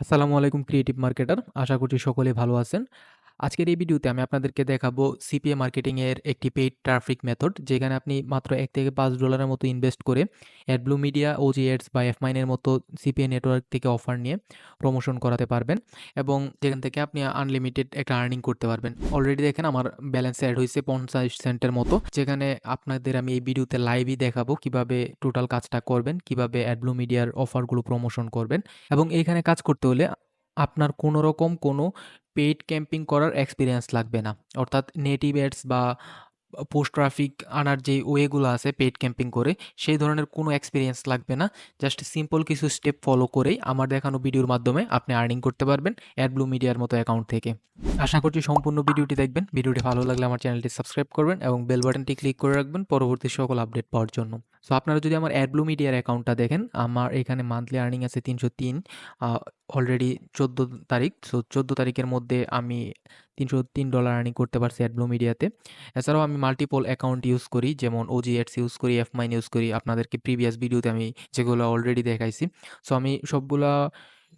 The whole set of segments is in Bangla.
আসসালামু আলাইকুম ক্রিয়েটিভ মার্কেটার। আশা করছি সকলে ভালো আছেন। আজকের এই ভিডিওতে আমি আপনাদেরকে দেখাবো সিপিএ মার্কেটিংয়ের একটি পেইড ট্রাফিক মেথড যেখানে আপনি মাত্র এক থেকে $৫ এর মতো ইনভেস্ট করে অ্যাডব্লু মিডিয়া, ওজি এডস বা এফ মাইনের মতো সিপিএ নেটওয়ার্ক থেকে অফার নিয়ে প্রমোশন করাতে পারবেন এবং যেখান থেকে আপনি আনলিমিটেড একটা আর্নিং করতে পারবেন। অলরেডি দেখেন আমার ব্যালেন্স অ্যাড হয়েছে পঞ্চাশ সেন্টের মতো। যেখানে আপনাদের আমি এই ভিডিওতে লাইভই দেখাবো কীভাবে টোটাল কাজটা করবেন, কীভাবে অ্যাডব্লু মিডিয়ার অফারগুলো প্রমোশন করবেন এবং এইখানে কাজ করতে হলে আপনার কোনো রকম কোনো পেইড ক্যাম্পিং করার এক্সপিরিয়েন্স লাগবে না। অর্থাৎ নেটিভ অ্যাডস বা পোস্ট ট্রাফিক আনার যে ওয়েগুলো আছে পেইড ক্যাম্পিং করে, সেই ধরনের কোনো এক্সপিরিয়েন্স লাগবে না। জাস্ট সিম্পল কিছু স্টেপ ফলো করেই আমার দেখানো ভিডিওর মাধ্যমে আপনি আর্নিং করতে পারবেন অ্যাডব্লু মিডিয়ার মতো অ্যাকাউন্ট থেকে। আশা করছি সম্পূর্ণ ভিডিওটি দেখবেন। ভিডিওটি ভালো লাগলে আমার চ্যানেলটি সাবস্ক্রাইব করবেন এবং বেল বাটনটি ক্লিক করে রাখবেন পরবর্তী সকল আপডেট পাওয়ার জন্য। সো আপনারা যদি আমার অ্যাডব্লু মিডিয়ার অ্যাকাউন্টটা দেখেন, আমার এখানে মান্থলি আর্নিং আছে তিনশো তিন অলরেডি ১৪ তারিখ। সো ১৪ তারিখের মধ্যে আমি $৩০৩ আর্নিং করতে পারছি অ্যাডব্লু মিডিয়াতে। এছাড়াও আমি মাল্টিপল অ্যাকাউন্ট ইউজ করি যেমন ওজি অ্যাডস ইউজ করি, এফ9 ইউজ করি। আপনাদেরকে প্রিভিয়াস ভিডিওতে আমি যেগুলো অলরেডি দেখাইছি। সো আমি সবগুলা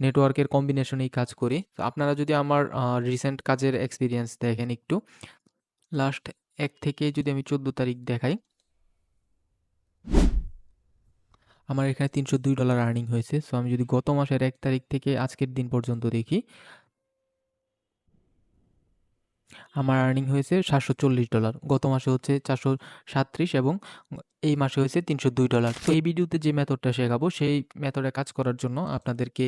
নেটওয়ার্কের কম্বিনেশনেই কাজ করি। তো আপনারা যদি আমার রিসেন্ট কাজের এক্সপিরিয়েন্স দেখেন একটু, লাস্ট এক থেকে যদি আমি ১৪ তারিখ দেখাই আমার এখানে $৩০২ আর্নিং হয়েছে। সো আমি যদি গত মাসের এক তারিখ থেকে আজকের দিন পর্যন্ত দেখি, আমার আর্নিং হয়েছে $৭৪০ গত মাসে হচ্ছে ৪৩৭ এবং এই মাসে হয়েছে $৩০২ তো এই ভিডিওতে যে মেথডটা শেখাবো, সেই মেথডে কাজ করার জন্য আপনাদেরকে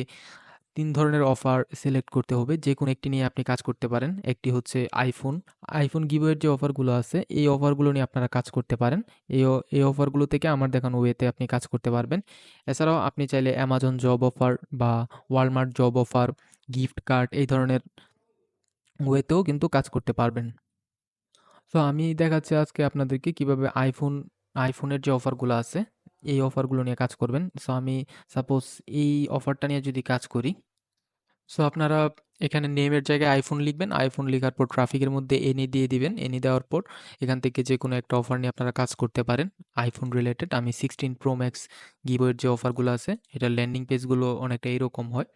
৩ ধরনের অফার সিলেক্ট করতে হবে। যেকোনো একটি নিয়ে আপনি কাজ করতে পারেন। একটি হচ্ছে আইফোন। আইফোন গিভওয়ের যে অফারগুলো আছে এই অফারগুলো নিয়ে আপনারা কাজ করতে পারেন। এই এই অফারগুলো থেকে আমার দেখানো ওয়েতে আপনি কাজ করতে পারবেন। এছাড়াও আপনি চাইলে অ্যামাজন জব অফার বা Walmart job offer, gift card এই ধরনের ওয়েতেও কিন্তু কাজ করতে পারবেন। সো আমি দেখাচ্ছি আজকে আপনাদেরকে কীভাবে আইফোন আইফোনের যে অফারগুলো আছে, এই অফারগুলো নিয়ে কাজ করবেন। সো আমি সাপোজ এই অফারটা নিয়ে যদি কাজ করি, সো আপনারা এখানে নেমের জায়গায় আইফোন লিখবেন। আইফোন লিখার পর ট্রাফিকের মধ্যে এনি দিয়ে দিবেন। এনি দেওয়ার পর এখান থেকে যে কোনো একটা অফার নিয়ে আপনারা কাজ করতে পারেন আইফোন রিলেটেড। আমি 16 প্রো ম্যাক্স গিভওয়ের যে অফারগুলো আছে, এটার ল্যান্ডিং পেজগুলো অনেকটা এরকম হয়।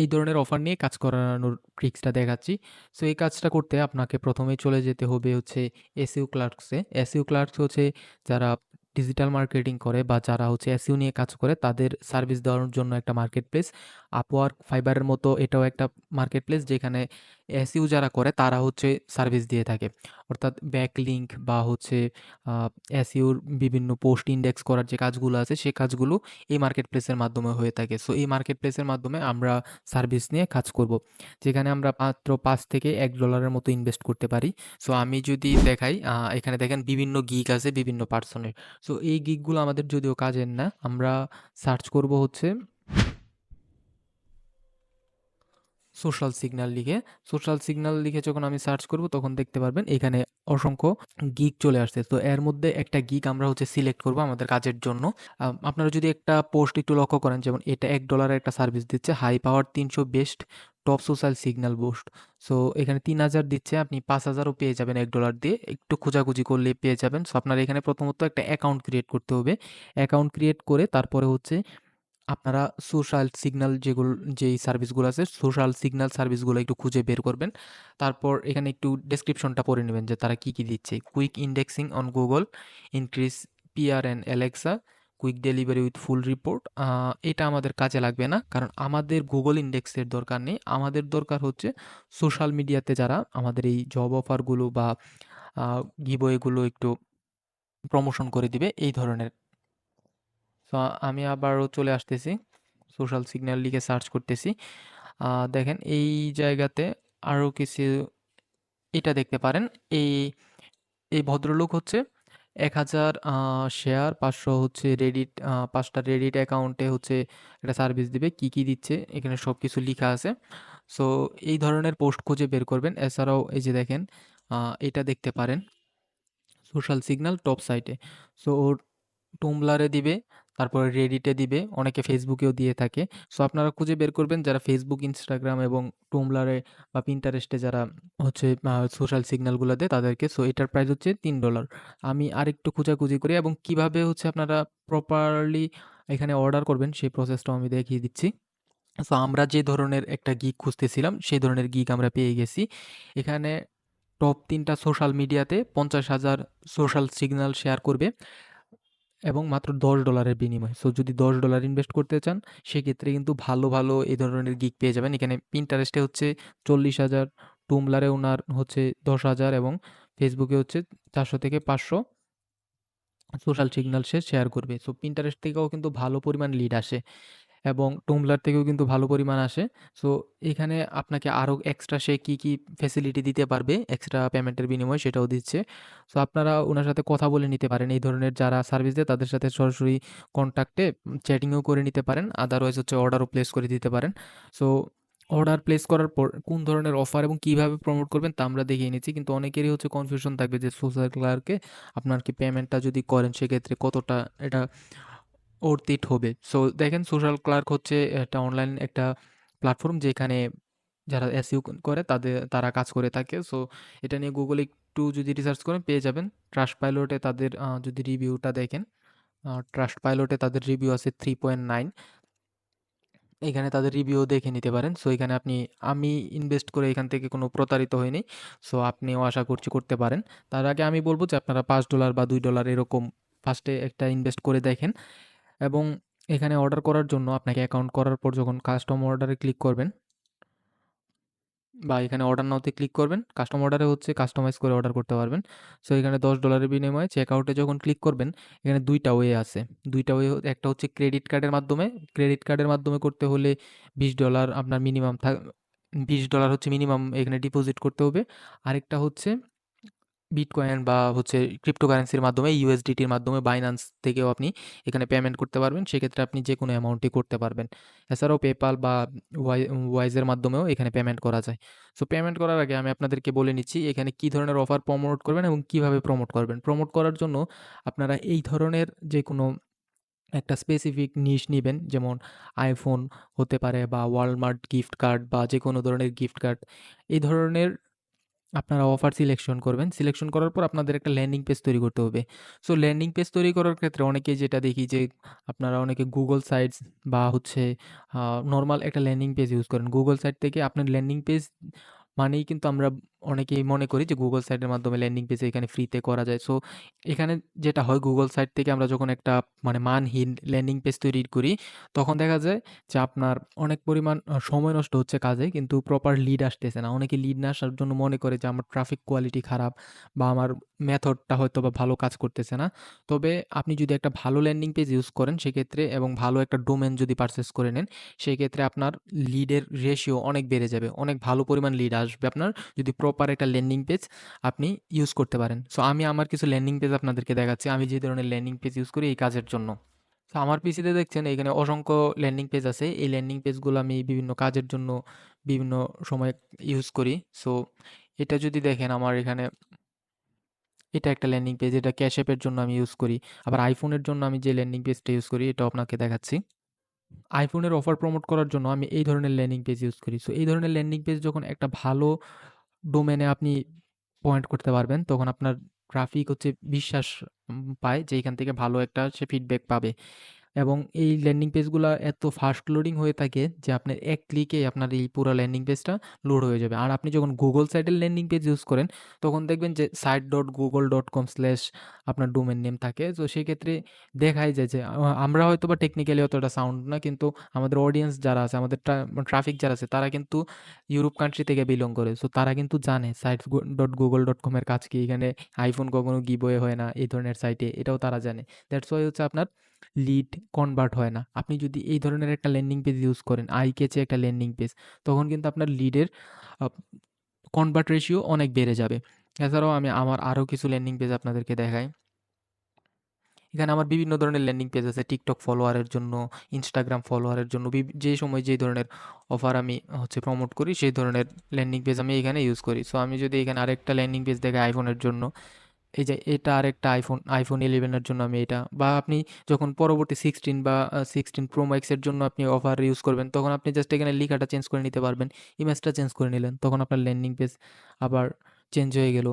এই ধরনের অফার নিয়ে কাজ করানোর ট্রিক্সটা দেখাচ্ছি। সো এই কাজটা করতে আপনাকে প্রথমেই চলে যেতে হবে হচ্ছে এসইও ক্লার্কসে। এসইও ক্লার্কস হচ্ছে যারা ডিজিটাল মার্কেটিং করে বা যারা হচ্ছে এসইও নিয়ে কাজ করে তাদের সার্ভিস দেওয়ার জন্য একটা মার্কেট প্লেস। আপওয়ার্ক, ফাইবারের মতো এটাও একটা মার্কেট প্লেস যেখানে এসইও যারা করে তারা হচ্ছে সার্ভিস দিয়ে থাকে। অর্থাৎ ব্যাক লিঙ্ক বা হচ্ছে আ এসইওর বিভিন্ন পোস্ট ইন্ডেক্স করার যে কাজগুলো আছে সে কাজগুলো এই মার্কেট প্লেসের মাধ্যমে হয়ে থাকে। সো এই মার্কেট প্লেসের মাধ্যমে আমরা সার্ভিস নিয়ে কাজ করব। যেখানে আমরা মাত্র পাঁচ থেকে এক ডলারের মতো ইনভেস্ট করতে পারি। সো আমি যদি দেখাই এখানে দেখেন বিভিন্ন গিক আছে বিভিন্ন পার্সনের। সো এই গিকগুলো আমাদের যদিও কাজের না। আমরা সার্চ করব হচ্ছে সোশ্যাল সিগন্যাল লিখে, সোশ্যাল সিগন্যাল লিখে যখন আমি সার্চ করব তখন দেখতে পারবেন এখানে অসংখ্য গিক চলে আসছে। তো এর মধ্যে একটা গিক আমরা হচ্ছে সিলেক্ট করব আমাদের কাজের জন্য। আপনারা যদি একটা পোস্ট একটু লক্ষ্য করেন যেমন এটা $১ এর একটা সার্ভিস দিচ্ছে high power ৩০০ best top social signal boost. So এখানে ৩০০০ দিচ্ছে আপনি পাঁচ হাজারও পেয়ে যাবেন এক ডলার দিয়ে। একটু খোঁজাখুঁজি করলে পেয়ে যাবেন। সো আপনার এখানে প্রথমত একটা অ্যাকাউন্ট ক্রিয়েট করতে হবে। অ্যাকাউন্ট ক্রিয়েট করে তারপরে হচ্ছে আপনারা সোশ্যাল সিগন্যাল যেগুলো যেই সার্ভিসগুলো আছে সোশ্যাল সিগন্যাল সার্ভিসগুলো একটু খুঁজে বের করবেন। তারপর এখানে একটু ডেসক্রিপশনটা পড়ে নেবেন যে তারা কি, কি দিচ্ছে। Quick indexing on Google, increase PR and Alexa, quick delivery with full report. এটা আমাদের কাজে লাগবে না। কারণ আমাদের গুগল ইন্ডেক্সের দরকার নেই। আমাদের দরকার হচ্ছে সোশ্যাল মিডিয়াতে যারা আমাদের এই জব অফারগুলো বা আ গিভওয়েগুলো একটু প্রমোশন করে দিবে এই ধরনের। সো আমি আবারও চলে আসতেছি। সোশ্যাল সিগন্যাল লিখে সার্চ করতেছি। দেখেন এই জায়গাতে আরও কিছু এটা দেখতে পারেন। এই, এই ভদ্রলোক হচ্ছে ১০০০ আ শেয়ার, ৫০০ হচ্ছে রেডিট আ ৫ টা রেডিট অ্যাকাউন্টে হচ্ছে একটা সার্ভিস দিবে। কি, কি দিচ্ছে এখানে সবকিছু লিখা আছে। সো এই ধরনের পোস্ট খুঁজে বের করবেন। এছাড়াও এই যে দেখেন এটা দেখতে পারেন। সোশ্যাল সিগন্যাল টপ সাইটে। সো ওর টুম্বলারে দিবে, তারপরে রেডিটে দিবে, অনেকে ফেসবুকেও দিয়ে থাকে। সো আপনারা খুঁজে বের করবেন যারা ফেসবুক, ইনস্টাগ্রাম এবং টুমলারে বা পিন্টারেস্টে যারা হচ্ছে সোশ্যাল সিগন্যালগুলো দেয় তাদেরকে। সো এটার প্রাইস হচ্ছে তিন ডলার আমি আরেকটু খোঁজাখুঁজি করি এবং কীভাবে হচ্ছে আপনারা প্রপারলি এখানে অর্ডার করবেন সেই প্রসেসটাও আমি দেখিয়ে দিচ্ছি। সো আমরা যে ধরনের একটা গিগ খুঁজতেছিলাম সেই ধরনের গিগ আমরা পেয়ে গেছি এখানে টপ তিনটা সোশ্যাল মিডিয়াতে পঞ্চাশ হাজার সোশ্যাল সিগন্যাল শেয়ার করবে এবং মাত্র দশ ডলারের বিনিময়ে। সো যদি দশ ডলার ইনভেস্ট করতে চান, সেক্ষেত্রে কিন্তু ভালো ভালো এই ধরনের গিগ পেয়ে যাবেন। এখানে ইন্টারেস্টে হচ্ছে চল্লিশ হাজার টুমলারে ওনার হচ্ছে দশ হাজার এবং ফেসবুকে হচ্ছে চারশো থেকে পাঁচশো সোশ্যাল সিগন্যাল সে শেয়ার করবে। সো পিন্টারেস্ট থেকেও কিন্তু ভালো পরিমাণ লিড আসে। এবং টুমলার থেকেও কিন্তু ভালো পরিমাণ আসে। সো এখানে আপনাকে আরও এক্সট্রা সে কী কী ফেসিলিটি দিতে পারবে এক্সট্রা পেমেন্টের বিনিময়ে সেটাও দিচ্ছে। সো আপনারা ওনার সাথে কথা বলে নিতে পারেন। এই ধরনের যারা সার্ভিস দেয়, তাদের সাথে সরাসরি কন্ট্যাক্টে চ্যাটিংও করে নিতে পারেন। আদারওয়াইজ হচ্ছে অর্ডারও প্লেস করে দিতে পারেন। সো অর্ডার প্লেস করার পর কোন ধরনের অফার এবং কীভাবে প্রমোট করবেন তা আমরা দেখিয়ে নিচ্ছি। কিন্তু অনেকেরই হচ্ছে কনফিউশন থাকবে যে সোশ্যাল ক্লার্কে আপনার কি পেমেন্টটা যদি করেন, সেক্ষেত্রে কতটা এটা অর্থিট হবে। সো দেখেন সোশ্যাল ক্লার্ক হচ্ছে একটা অনলাইন একটা প্ল্যাটফর্ম যেখানে যারা এসইউ করে তাদের, তারা কাজ করে থাকে। সো এটা নিয়ে গুগলে একটু যদি রিসার্চ করেন পেয়ে যাবেন। ট্রাস্ট পাইলটে তাদের যদি রিভিউটা দেখেন ট্রাস্ট পাইলটে তাদের রিভিউ আছে থ্রি পয়েন্ট নাইন এখানে তাদের রিভিউ দেখে নিতে পারেন। সো এখানে আপনি, আমি ইনভেস্ট করে এখান থেকে কোনো প্রতারিত হয়নি সো আপনিও আশা করছি করতে পারেন। তার আগে আমি বলব যে আপনারা পাঁচ ডলার বা দুই ডলার এরকম ফার্স্টে একটা ইনভেস্ট করে দেখেন। এবং এখানে অর্ডার করার জন্য আপনাকে অ্যাকাউন্ট করার পর যখন কাস্টম অর্ডারে ক্লিক করবেন বা এখানে অর্ডার নাওতে ক্লিক করবেন কাস্টম অর্ডারে হচ্ছে কাস্টমাইজ করে অর্ডার করতে পারবেন। সো এখানে দশ ডলারের বিনিময়ে চেক আউটে যখন ক্লিক করবেন, এখানে দুইটা ওয়ে আছে। দুইটা ওয়ে একটা হচ্ছে ক্রেডিট কার্ডের মাধ্যমে। ক্রেডিট কার্ডের মাধ্যমে করতে হলে বিশ ডলার আপনার মিনিমাম থাক বিশ ডলার হচ্ছে মিনিমাম এখানে ডিপোজিট করতে হবে। আরেকটা হচ্ছে বিটকয়েন বা হচ্ছে ক্রিপ্টোকারেন্সির মাধ্যমে ইউএসডিটির মাধ্যমে বাইন্যান্স থেকেও আপনি এখানে পেমেন্ট করতে পারবেন। সেক্ষেত্রে আপনি যে কোনো অ্যামাউন্টই করতে পারবেন। এছাড়াও পেপাল বা ওয়াই ওয়াইজের মাধ্যমেও এখানে পেমেন্ট করা যায়। সো পেমেন্ট করার আগে আমি আপনাদেরকে বলে নিচ্ছি, এখানে কী ধরনের অফার প্রমোট করবেন এবং কীভাবে প্রমোট করবেন? প্রমোট করার জন্য আপনারা এই ধরনের যে কোনো একটা স্পেসিফিক নিশ নেবেন। যেমন আইফোন হতে পারে বা ওয়ালমার্ট গিফট কার্ড বা যে কোনো ধরনের গিফট কার্ড এই ধরনের আপনারা অফার সিলেকশন করবেন। সিলেকশন করার পর আপনাদের একটা ল্যান্ডিং পেজ তৈরি করতে হবে। সো ল্যান্ডিং পেজ তৈরি করার ক্ষেত্রে অনেকে যেটা দেখি যে, আপনারা অনেকে গুগল সাইটস বা হচ্ছে নর্মাল একটা ল্যান্ডিং পেজ ইউজ করেন। গুগল সাইট থেকে আপনার ল্যান্ডিং পেজ মানেই কিন্তু আমরা অনেকেই মনে করি যে গুগল সাইটের মাধ্যমে ল্যান্ডিং পেজ এখানে ফ্রিতে করা যায়। সো এখানে যেটা হয় গুগল সাইট থেকে আমরা যখন একটা মানে মানহীন ল্যান্ডিং পেজ তৈরি করি, তখন দেখা যায় যে আপনার অনেক পরিমাণ সময় নষ্ট হচ্ছে কাজে, কিন্তু প্রপার লিড আসতেছে না। অনেকে লিড না আসার জন্য মনে করে যে আমার ট্রাফিক কোয়ালিটি খারাপ বা আমার মেথডটা হয়তো বা ভালো কাজ করতেছে না। তবে আপনি যদি একটা ভালো ল্যান্ডিং পেজ ইউজ করেন, সেক্ষেত্রে এবং ভালো একটা ডোমেন যদি পারচেস করে নেন, সেক্ষেত্রে আপনার লিডের রেশিও অনেক বেড়ে যাবে। অনেক ভালো পরিমাণ লিড আসবে আপনার যদি প্রপার একটা ল্যান্ডিং পেজ আপনি ইউজ করতে পারেন। সো আমি আমার কিছু ল্যান্ডিং পেজ আপনাদেরকে দেখাচ্ছি। আমি যে ধরনের ল্যান্ডিং পেজ ইউজ করি এই কাজের জন্য। তো আমার পিসিতে দেখছেন এখানে অসংখ্য ল্যান্ডিং পেজ আছে। এই ল্যান্ডিং পেজগুলো আমি বিভিন্ন কাজের জন্য বিভিন্ন সময় ইউজ করি। সো এটা যদি দেখেন আমার এখানে এটা একটা ল্যান্ডিং পেজ এটা ক্যাশ অ্যাপের জন্য আমি ইউজ করি। আবার আইফোনের জন্য আমি যে ল্যান্ডিং পেজটা ইউজ করি এটা আপনাকে দেখাচ্ছি। আইফোনের অফার প্রমোট করার জন্য আমি এই ধরনের ল্যান্ডিং পেজ ইউজ করি। সো এই ধরনের ল্যান্ডিং পেজ যখন একটা ভালো ডোমেনে আপনি পয়েন্ট করতে পারবেন, তখন আপনার ট্রাফিক হচ্ছে বিশ্বাস পায় যে এখান থেকে ভালো একটা সে ফিডব্যাক পাবে। এবং এই ল্যান্ডিং পেজগুলো এত ফাস্ট লোডিং হয়ে থাকে যে আপনার এক ক্লিকে আপনার এই পুরো ল্যান্ডিং পেজটা লোড হয়ে যাবে। আর আপনি যখন গুগল সাইটের ল্যান্ডিং পেজ ইউজ করেন, তখন দেখবেন যে site dot Google dot com slash আপনার ডোমেন নেম থাকে। তো সেক্ষেত্রে দেখাই যায় যে আমরা হয়তো বা টেকনিক্যালি অতটা সাউন্ড না, কিন্তু আমাদের অডিয়েন্স যারা আছে, আমাদের ট্রাফিক যারা আছে, তারা কিন্তু ইউরোপ কান্ট্রি থেকে বিলং করে। সো তারা কিন্তু জানে সাইট ডট গুগল ডট কমের কাজ কি, এখানে আইফোন কখনো গিবয়ে হয় না, এই ধরনের সাইটে এটাও তারা জানে। দ্যাটস ওয়াই হচ্ছে আপনার লিড কনভার্ট হয় না। আপনি যদি এই ধরনের একটা ল্যান্ডিং পেজ ইউজ করেন আই কেচে একটা ল্যান্ডিং পেজ তখন কিন্তু আপনার লিডের কনভার্ট রেশিও অনেক বেড়ে যাবে। এছাড়াও আমি আমার আরও কিছু ল্যান্ডিং পেজ আপনাদেরকে দেখাই। এখানে আমার বিভিন্ন ধরনের ল্যান্ডিং পেজ আছে টিকটক ফলোয়ারের জন্য ইনস্টাগ্রাম ফলোয়ারের জন্য যে সময় যে ধরনের অফার আমি হচ্ছে প্রমোট করি, সেই ধরনের ল্যান্ডিং পেজ আমি এখানে ইউজ করি। সো আমি যদি এখানে আরেকটা ল্যান্ডিং পেজ দেখাই আইফোনের জন্য এই যে এটা আরেকটা আইফোন আইফোন ইলেভেনের জন্য আমি এটা, বা আপনি যখন পরবর্তী সিক্সটিন বা সিক্সটিন প্রো ম্যাক্সের জন্য আপনি অফার ইউজ করবেন, তখন আপনি জাস্ট এখানে লিখাটা চেঞ্জ করে নিতে পারবেন ইমেজটা চেঞ্জ করে নিলেন, তখন আপনার ল্যান্ডিং পেজ আবার চেঞ্জ হয়ে গেল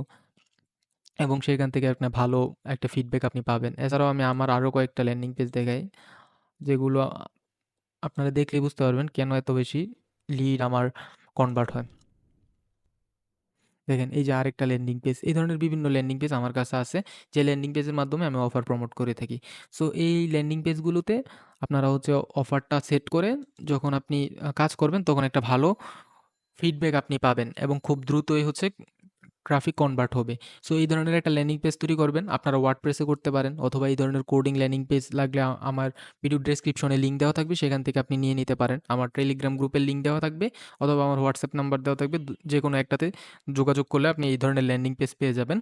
এবং সেখান থেকে আপনার ভালো একটা ফিডব্যাক আপনি পাবেন এছাড়াও আমি আমার আরও কয়েকটা ল্যান্ডিং পেজ দেখাই, যেগুলো আপনারা দেখলেই বুঝতে পারবেন কেন এত বেশি লিড আমার কনভার্ট হয়। দেখেন, এই যে আরেকটা ল্যান্ডিং পেজ। এই ধরনের বিভিন্ন ল্যান্ডিং পেজ আমার কাছে আছে। যে ল্যান্ডিং পেজের মাধ্যমে আমি অফার প্রমোট করে থাকি। সো এই ল্যান্ডিং পেজগুলোতে আপনারা হচ্ছে অফারটা সেট করে যখন আপনি কাজ করবেন, তখন একটা ভালো ফিডব্যাক আপনি পাবেন এবং খুব দ্রুতই হচ্ছে ট্রাফিক কনভার্ট হবে। সো এই ধরনের একটা ল্যান্ডিং পেজ তৈরি করবেন। আপনারা ওয়ার্ডপ্রেসে করতে পারেন অথবা এই ধরনের কোডিং ল্যান্ডিং পেজ লাগলে আমার ভিডিও ডেসক্রিপশনে লিঙ্ক দেওয়া থাকবে সেখান থেকে আপনি নিয়ে নিতে পারেন। আমার টেলিগ্রাম গ্রুপের লিঙ্ক দেওয়া থাকবে অথবা আমার হোয়াটসঅ্যাপ নাম্বার দেওয়া থাকবে। দু, যেকোনো একটাতে যোগাযোগ করলে আপনি এই ধরনের ল্যান্ডিং পেজ পেয়ে যাবেন।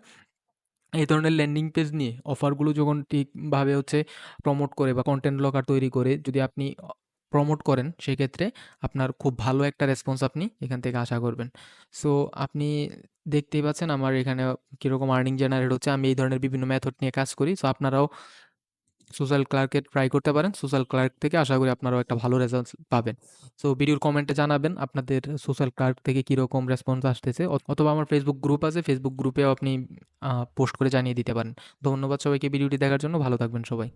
এই ধরনের ল্যান্ডিং পেজ নিয়ে অফারগুলো যখন ঠিকভাবে হচ্ছে প্রমোট করে বা কন্টেন্ট ব্লগার তৈরি করে যদি আপনি প্রমোট করেন, সেক্ষেত্রে আপনার খুব ভালো একটা রেসপন্স আপনি এখান থেকে আশা করবেন। সো আপনি দেখতেই পাচ্ছেন আমার এখানে কীরকম আর্নিং জেনারেট হচ্ছে। আমি এই ধরনের বিভিন্ন মেথড নিয়ে কাজ করি। সো আপনারাও সোশ্যাল ক্লার্কে ট্রাই করতে পারেন। সোশ্যাল ক্লার্ক থেকে আশা করি আপনারাও একটা ভালো রেজাল্ট পাবেন। সো ভিডিওর কমেন্টে জানাবেন আপনাদের সোশ্যাল ক্লার্ক থেকে কীরকম রেসপন্স আসতেছে অথবা আমার ফেসবুক গ্রুপ আছে। ফেসবুক গ্রুপেও আপনি পোস্ট করে জানিয়ে দিতে পারেন। ধন্যবাদ সবাইকে ভিডিওটি দেখার জন্য। ভালো থাকবেন সবাই।